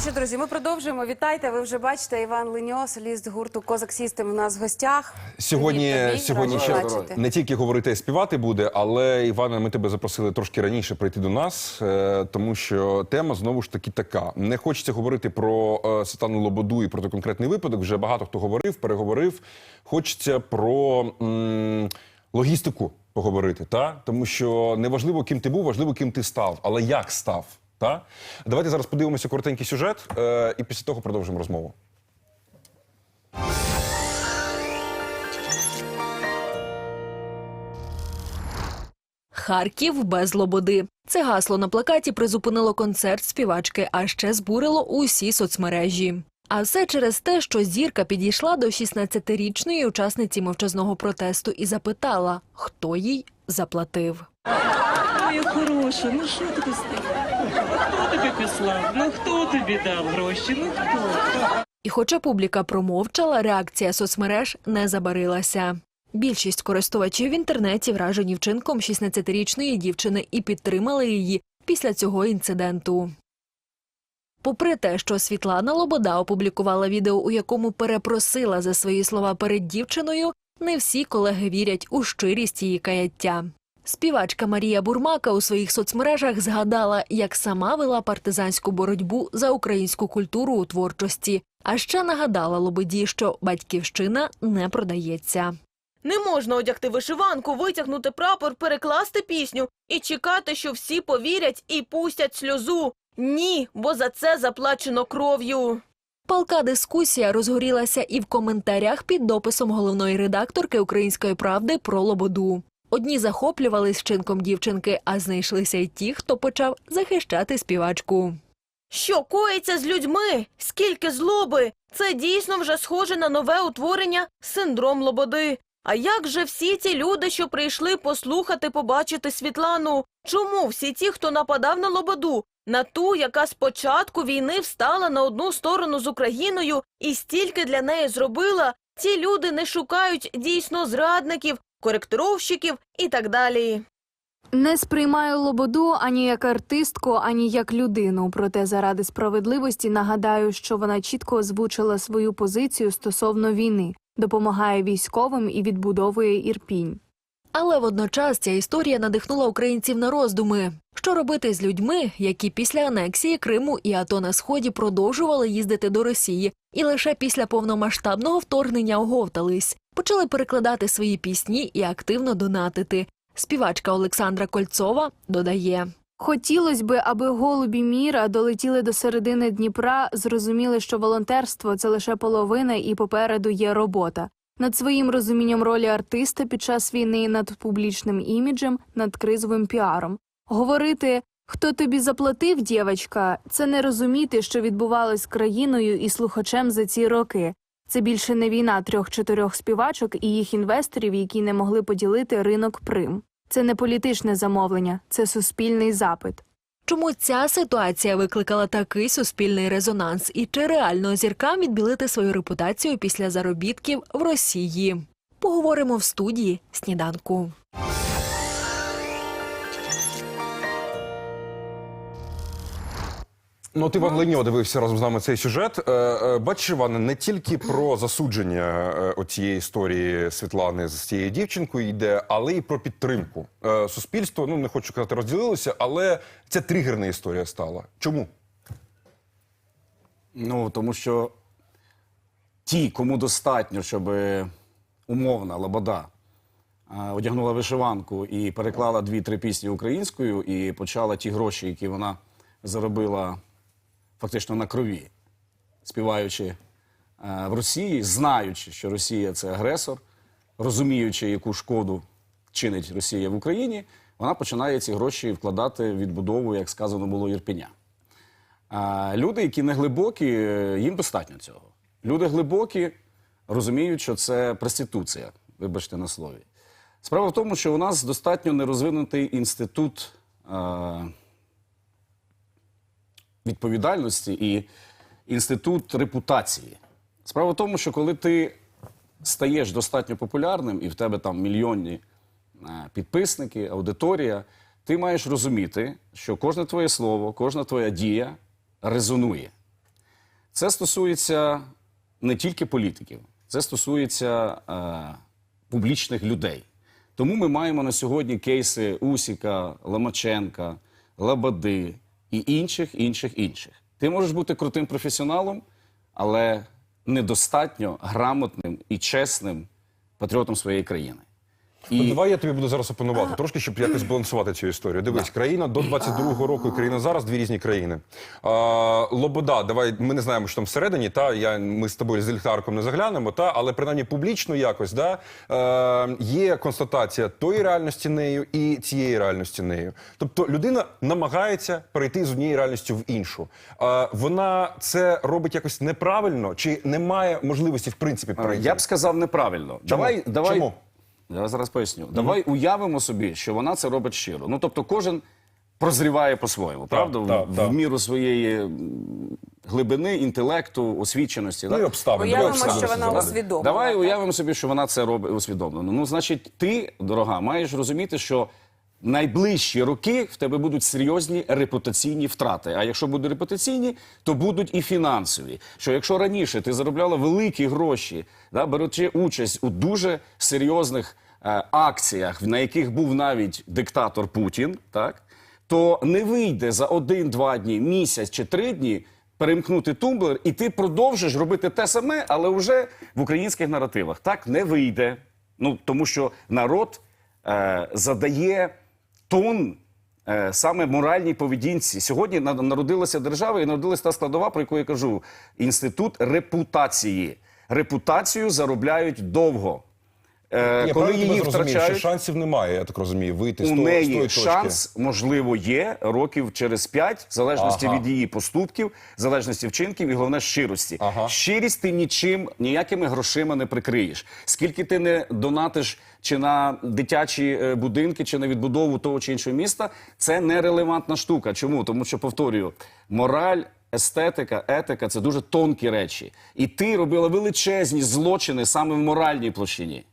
Ну що, друзі, ми продовжуємо. Вітайте. Ви вже бачите Іван Леньо, соліст гурту Козак Сістем у нас в гостях. Сьогодні, Привіт тобі, сьогодні раді ще бачити. не тільки говорити, а співати буде, але Івана, ми тебе запросили трошки раніше прийти до нас, е, тому що тема знову ж таки така. Не хочеться говорити про е, Світлану Лободу і про той конкретний випадок. Вже багато хто говорив, переговорив. Хочеться про м, логістику поговорити, та тому що неважливо, ким ти був, важливо, ким ти став, але як став. Та давайте зараз подивимося коротенький сюжет, е, і після того продовжимо розмову. Харків без лободи. Це гасло на плакаті призупинило концерт співачки, а ще збурило усі соцмережі. А все через те, що зірка підійшла до 16-річної учасниці мовчазного протесту і запитала, хто їй заплатив. Моя хороша, ну що ти стоїш? Хто тобі послав? Ну хто тобі дав гроші? Ну хто? І хоча публіка промовчала, реакція соцмереж не забарилася. Більшість користувачів в інтернеті вражені вчинком 16-річної дівчини і підтримали її після цього інциденту. Попри те, що Світлана Лобода опублікувала відео, у якому перепросила за свої слова перед дівчиною, не всі колеги вірять у щирість її каяття. Співачка Марія Бурмака у своїх соцмережах згадала, як сама вела партизанську боротьбу за українську культуру у творчості, а ще нагадала Лободі, що батьківщина не продається. Не можна одягти вишиванку, витягнути прапор, перекласти пісню і чекати, що всі повірять і пустять сльозу. Ні, бо за це заплачено кров'ю. Палка дискусія розгорілася і в коментарях під дописом головної редакторки Української правди про Лободу. Одні захоплювались вчинком дівчинки, а знайшлися й ті, хто почав захищати співачку. Що коїться з людьми? Скільки злоби? Це дійсно вже схоже на нове утворення синдром Лободи. А як же всі ці люди, що прийшли послухати, побачити Світлану? Чому всі ті, хто нападав на Лободу, на ту, яка з початку війни встала на одну сторону з Україною і стільки для неї зробила, ці люди не шукають дійсно зрадників, коректировщиків і так далі. Не сприймаю Лободу ані як артистку, ані як людину. Проте заради справедливості нагадаю, що вона чітко озвучила свою позицію стосовно війни, допомагає військовим і відбудовує ірпінь. Але водночас ця історія надихнула українців на роздуми. Що робити з людьми, які після анексії Криму і АТО на сході продовжували їздити до Росії, і лише після повномасштабного вторгнення оговтались, почали перекладати свої пісні і активно донатити. Співачка Олександра Кольцова додає. Хотілося би, аби голубі міра долетіли до середини Дніпра, зрозуміли, що волонтерство це лише половина, і попереду є робота. Над своїм розумінням ролі артиста під час війни, над публічним іміджем, над кризовим піаром. Говорити хто тобі заплатив, дівчатка, це не розуміти, що відбувалось країною і слухачем за ці роки. Це більше не війна трьох-чотирьох співачок і їх інвесторів, які не могли поділити ринок прим. Це не політичне замовлення, це суспільний запит. Чому ця ситуація викликала такий суспільний резонанс, і чи реально зіркам відбілити свою репутацію після заробітків в Росії? Поговоримо в студії сніданку. Ну, от Іван Леньо дивився разом з нами цей сюжет. Е, е, Бачиш, Іване, не тільки про засудження е, оцієї історії Світлани з цією дівчинкою йде, але й про підтримку. Суспільство, ну не хочу казати, розділилося, але це тригерна історія стала. Чому? Ну, тому що ті, кому достатньо, щоб умовна лобода одягнула вишиванку і переклала дві-три пісні українською, і почала ті гроші, які вона заробила фактично на крові, співаючи а, в Росії, знаючи, що Росія це агресор, розуміючи, яку шкоду чинить Росія в Україні, вона починає ці гроші вкладати в відбудову, як сказано було, Єрпеня. А люди, які не глибокі, е, їм достатньо цього. Люди глибокі розуміють, що це проституція, вибачте на слові. Справа в тому, що у нас достатньо нерозвинутий інститут е, відповідальності і інститут репутації. Справа в тому, що коли ти стаєш достатньо популярним і в тебе там мільйонні е, підписники, аудиторія, ти маєш розуміти, що кожне твоє слово, кожна твоя дія резонує. Це стосується не тільки політиків, це стосується е, публічних людей. Тому ми маємо на сьогодні кейси Усіка, Ломаченка, Лабади і інших, інших, інших. Ти можеш бути крутим професіоналом, але недостатньо грамотним і чесним патріотом своєї країни. От Давай я тобі буду зараз опанувати трошки, щоб якось балансувати цю історію. Дивись, країна до 22-го року і країна зараз дві різні країни. А, Лобода, давай ми не знаємо, що там всередині. Та я ми з тобою з ліхтарком не заглянемо, та але принаймні публічно якось да е, є констатація тої реальності нею і цієї реальності нею. Тобто людина намагається перейти з однієї реальності в іншу. А, вона це робить якось неправильно чи немає можливості в принципі перейти? Я б сказав неправильно. Давай, давай, Чому? Я зараз поясню. Давай уявимо собі, що вона це робить щиро. Ну тобто, кожен прозріває по-своєму, правда? В- так, в, міру своєї м, глибини, інтелекту, освіченості. Ну і так? обставин. Уявимо, Давай обставини що вона усвідомлена. Давай так? уявимо собі, що вона це робить усвідомлено. Ну, значить, ти, дорога, маєш розуміти, що найближчі роки в тебе будуть серйозні репутаційні втрати. А якщо будуть репутаційні, то будуть і фінансові. Що якщо раніше ти заробляла великі гроші, да, беручи участь у дуже серйозних е, акціях, на яких був навіть диктатор Путін, так то не вийде за один-два дні, місяць чи три дні перемкнути тумблер, і ти продовжиш робити те саме, але вже в українських наративах. Так не вийде. Ну тому що народ е, задає тон. е, Саме моральній поведінці сьогодні на- народилася держава і народилася та складова, про яку я кажу: інститут репутації. Репутацію заробляють довго. Е, Я коли її втрачають, що шансів немає, я так розумію, вийти з у того- з неї тої точки. шанс, можливо, є років через п'ять, в залежності Ага. від її поступків, в залежності вчинків і головне щирості. Ага. Щирість ти нічим, ніякими грошима не прикриєш. Скільки ти не донатиш чи на дитячі е, будинки, чи на відбудову того чи іншого міста, це нерелевантна штука. Чому? Тому що повторюю, мораль. Естетика, етика це дуже тонкі речі. І ти робила величезні злочини саме в моральній площині.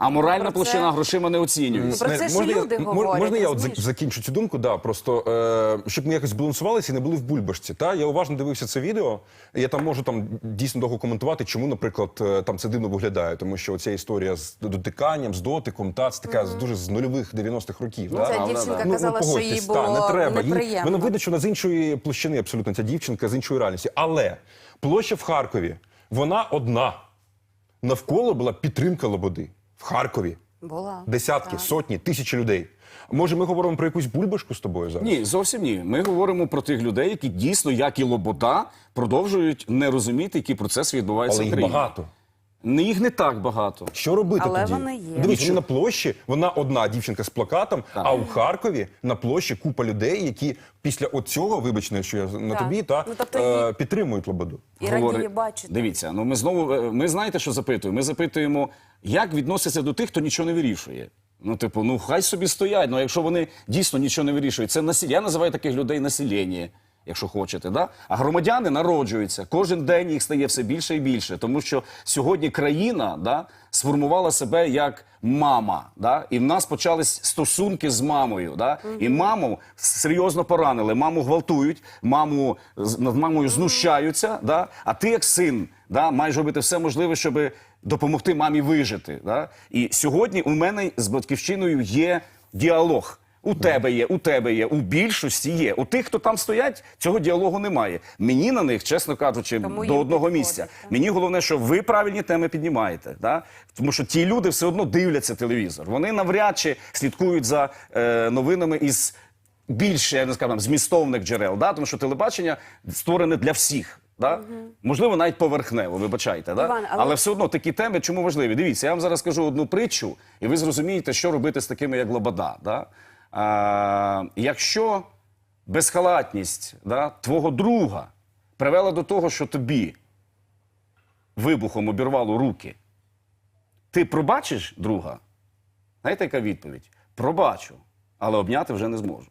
А моральна Про це- площина грошима не оцінюється. Про це ж можна, люди я, говорять, можна я от розумієш? зак- закінчу цю думку? Да, просто е, щоб ми якось збалансувалися і не були в бульбашці. Та я уважно дивився це відео. Я там можу там дійсно довго коментувати, чому, наприклад, е, там це дивно виглядає, тому що ця історія з дотиканням, з дотиком, та це така з дуже з нульових 90-х років. Ну, та? ця дівчинка да. казала, що їй погодьтесь, та, було не треба. Їй- неприємно. Вона видно, що вона з іншої площини абсолютно ця дівчинка з іншої реальності. Але площа в Харкові, вона одна. Навколо була підтримка Лободи в Харкові. Була. Десятки, Так. сотні, тисячі людей. Може, ми говоримо про якусь бульбашку з тобою зараз? Ні, зовсім ні. Ми говоримо про тих людей, які дійсно, як і Лобода, продовжують не розуміти, який процес відбувається Але в їх країні. багато. Не їх не так багато. Що робити Але тоді? вони є. Дивись, Нічого. на площі, вона одна дівчинка з плакатом, Так. а у Харкові на площі купа людей, які після оцього, вибачте, що я на Так. тобі, та Ну, тобто е, її- підтримують Лободу. І Говори- радіє бачити. Дивіться, ну ми знову е, ми знаєте, що запитуємо? Ми запитуємо, як відносяться до тих, хто нічого не вирішує. Ну, типу, ну хай собі стоять. Ну, якщо вони дійсно нічого не вирішують, це насілля. Я називаю таких людей населення, якщо хочете. Да? А громадяни народжуються. Кожен день їх стає все більше і більше. Тому що сьогодні країна да, сформувала себе як мама. Да? І в нас почались стосунки з мамою. Да? І маму серйозно поранили. Маму гвалтують, маму над мамою знущаються. Да? А ти, як син, да, маєш робити все можливе, щоб допомогти мамі вижити. Да? І сьогодні у мене з батьківщиною є діалог. У тебе є, у тебе є, у більшості є. У тих, хто там стоять, цього діалогу немає. Мені на них, чесно кажучи, Тому до їм одного місця. Мені головне, що ви правильні теми піднімаєте. Да? Тому що ті люди все одно дивляться телевізор. Вони навряд чи слідкують за е, новинами із більше, я не скажу, там, змістовних джерел. Да? Тому що телебачення створене для всіх. Да? Можливо, навіть поверхнево, вибачайте. Да? Іван, але- але... все одно такі теми чому важливі? Дивіться, я вам зараз скажу одну притчу, і ви зрозумієте, що робити з такими, як Лобода. Да? А, якщо безхалатність да, твого друга привела до того, що тобі вибухом обірвало руки, ти пробачиш друга? Знаєте, яка відповідь? Пробачу, але обняти вже не зможу.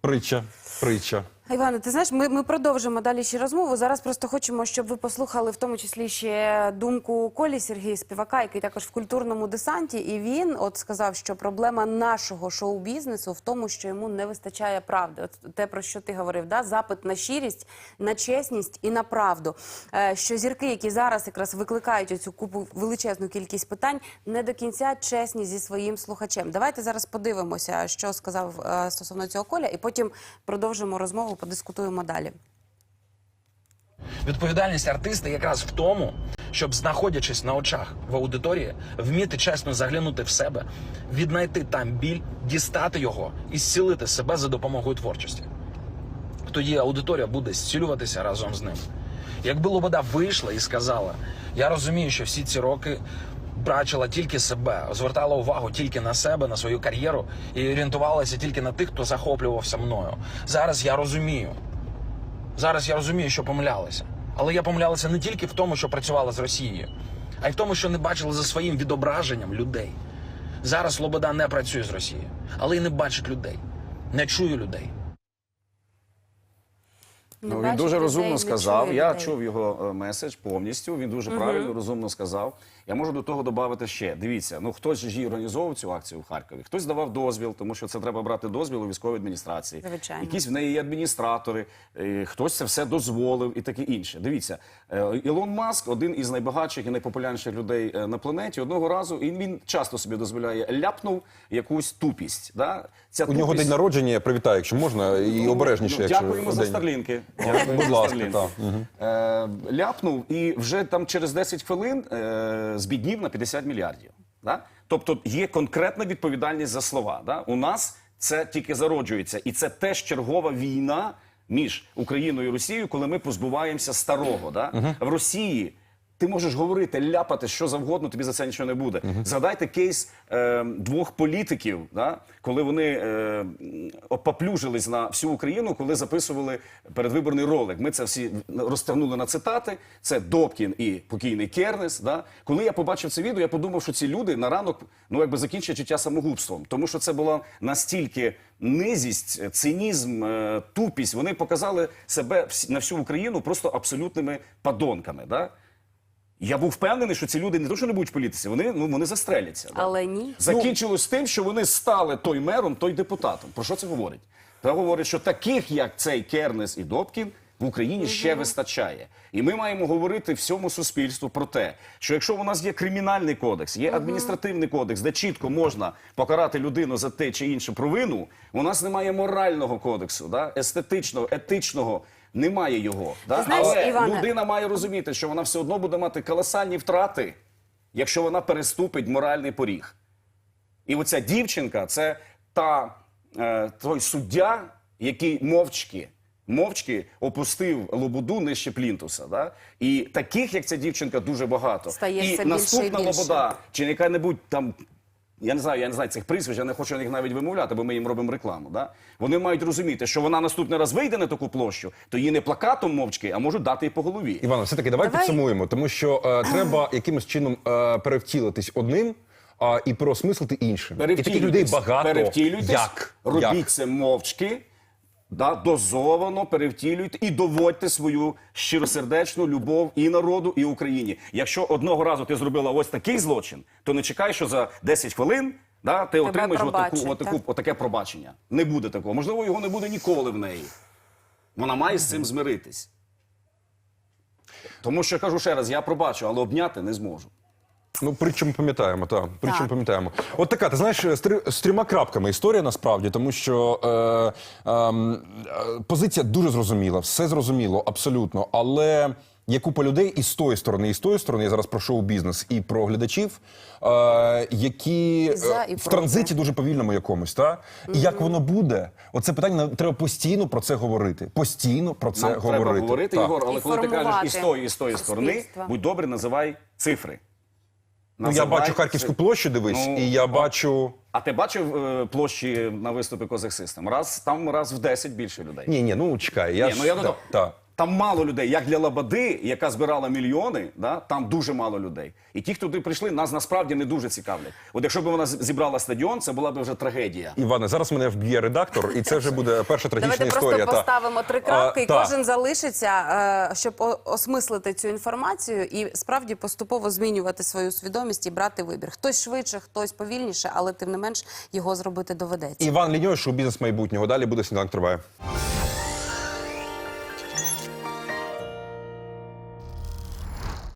Притча, притча. Іване, ти знаєш, ми, ми продовжимо далі ще розмову. Зараз просто хочемо, щоб ви послухали в тому числі ще думку Колі Сергія Співака, який також в культурному десанті. І він от сказав, що проблема нашого шоу-бізнесу в тому, що йому не вистачає правди. От те, про що ти говорив, да? запит на щирість, на чесність і на правду. Е, що зірки, які зараз якраз викликають оцю купу величезну кількість питань, не до кінця чесні зі своїм слухачем. Давайте зараз подивимося, що сказав е, стосовно цього Коля, і потім продовжимо розмову, подискутуємо далі. Відповідальність артиста якраз в тому, щоб, знаходячись на очах в аудиторії, вміти чесно заглянути в себе, віднайти там біль, дістати його і зцілити себе за допомогою творчості. Тоді аудиторія буде зцілюватися разом з ним. Якби Лобода вийшла і сказала: Я розумію, що всі ці роки бачила тільки себе, звертала увагу тільки на себе, на свою кар'єру і орієнтувалася тільки на тих, хто захоплювався мною. Зараз я розумію, Зараз я розумію, що помилялася. Але я помилялася не тільки в тому, що працювала з Росією, а й в тому, що не бачила за своїм відображенням людей. Зараз Лобода не працює з Росією, але й не бачить людей, не чує людей. Не Ну, він дуже людей, розумно сказав. Я людей. чув його е, меседж повністю. Він дуже правильно, розумно сказав. Я можу до того додати ще. Дивіться, ну хтось же ж і організовував цю акцію в Харкові, хтось давав дозвіл, тому що це треба брати дозвіл у військовій адміністрації. Звичайно. Якісь в неї є адміністратори, е, хтось це все дозволив і таке інше. Дивіться, е, Ілон Маск, один із найбагатших і найпопулярніших людей е, на планеті, одного разу і він часто собі дозволяє ляпнув якусь тупість. Да? Ця У нього день народження, я привітаю, якщо можна, і Ну, обережніше, ну, якщо Дякуємо за день. старлінки. Будь ласка. Е, ляпнув і вже там через 10 хвилин е, збіднів на 50 мільярдів. Да? Тобто є конкретна відповідальність за слова. Да? У нас це тільки зароджується, і це теж чергова війна між Україною і Росією, коли ми позбуваємося старого. Да? В Росії. Ти можеш говорити, ляпати що завгодно, тобі за це нічого не буде. Згадайте кейс е, двох політиків, да? коли вони е, опаплюжились на всю Україну, коли записували передвиборний ролик. Ми це всі розтягнули на цитати. Це Добкін і покійний Кернес. Да? Коли я побачив це відео, я подумав, що ці люди на ранок ну якби закінчать життя самогубством, тому що це була настільки низість, цинізм, е, тупість. Вони показали себе на всю Україну просто абсолютними падонками. Да? Я був впевнений, що ці люди не то, що не будуть в політиці, вони ну вони застреляться. Але ні. Закінчилось тим, що вони стали той мером, той депутатом. Про що це говорить? Це говорить, що таких, як цей Кернес і Добкін, в Україні ще вистачає. І ми маємо говорити всьому суспільству про те, що якщо у нас є кримінальний кодекс, є адміністративний кодекс, де чітко можна покарати людину за те чи інше провину, у нас немає морального кодексу, да? естетичного, етичного. Немає його. Да? Знаєш, Але Іване- людина має розуміти, що вона все одно буде мати колосальні втрати, якщо вона переступить моральний поріг. І оця дівчинка це та, е, той суддя, який мовчки. Мовчки опустив лободу нижче плінтуса. Да? І таких, як ця дівчинка, дуже багато. Стає і все більше і наступна більше. лобода, чи яка-небудь там. Я не знаю, я не знаю цих прізвищ, я не хочу їх навіть вимовляти, бо ми їм робимо рекламу. Да? Вони мають розуміти, що вона наступний раз вийде на таку площу, то її не плакатом мовчки, а можуть дати і по голові. Івано, все таки давай, Давай. підсумуємо, тому що е, треба якимось чином е, перевтілитись одним. А і переосмислити іншим. І таких людей багато. Перевтілюйтесь, Як? робіть Як? це мовчки, да, дозовано перевтілюйте і доводьте свою щиросердечну любов і народу, і Україні. Якщо одного разу ти зробила ось такий злочин, то не чекай, що за 10 хвилин да, ти отримаєш отаку, отаку, так? отаке пробачення. Не буде такого. Можливо, його не буде ніколи в неї. Вона має з цим змиритись. Тому що кажу ще раз, я пробачу, але обняти не зможу. Ну, причому пам'ятаємо, так. Причому Так. пам'ятаємо. От така, ти знаєш, з, три, з трьома крапками історія насправді, тому що е, ем, е, позиція дуже зрозуміла, все зрозуміло, абсолютно. Але є купа людей і з тої сторони, і з тої сторони, я зараз про шоу-бізнес і про глядачів, е, які І за, і е, в проти. транзиті дуже повільному якомусь. Та? І як воно буде? Оце питання нам треба постійно про це говорити. Постійно про це Нам говорити. треба говорити, Так. Єгор, але І коли ти кажеш формувати і з тої, і з тої сторони, суспільство. будь добрий, називай цифри. Ну, я бачу Харківську площу, дивись, Ну, і я бачу. А ти бачив е, площі на виступі Козак Систем? Раз, там раз в 10 більше людей. Ні, ні, ну чекай, я Ні, ж... ну я да, додам. та. Там мало людей, як для Лободи, яка збирала мільйони, да, там дуже мало людей. І ті, хто туди прийшли, нас насправді не дуже цікавлять. От якщо б вона зібрала стадіон, це була б вже трагедія. Іване, зараз мене вб'є редактор, і це вже буде перша трагічна Давайте історія. просто та. поставимо три крапки, А, і та. кожен залишиться, е, щоб осмислити цю інформацію і справді поступово змінювати свою свідомість і брати вибір. Хтось швидше, хтось повільніше, але тим не менш його зробити доведеться. Іван Ліньович, у бізнес майбутнього. Далі буде сніданок триває.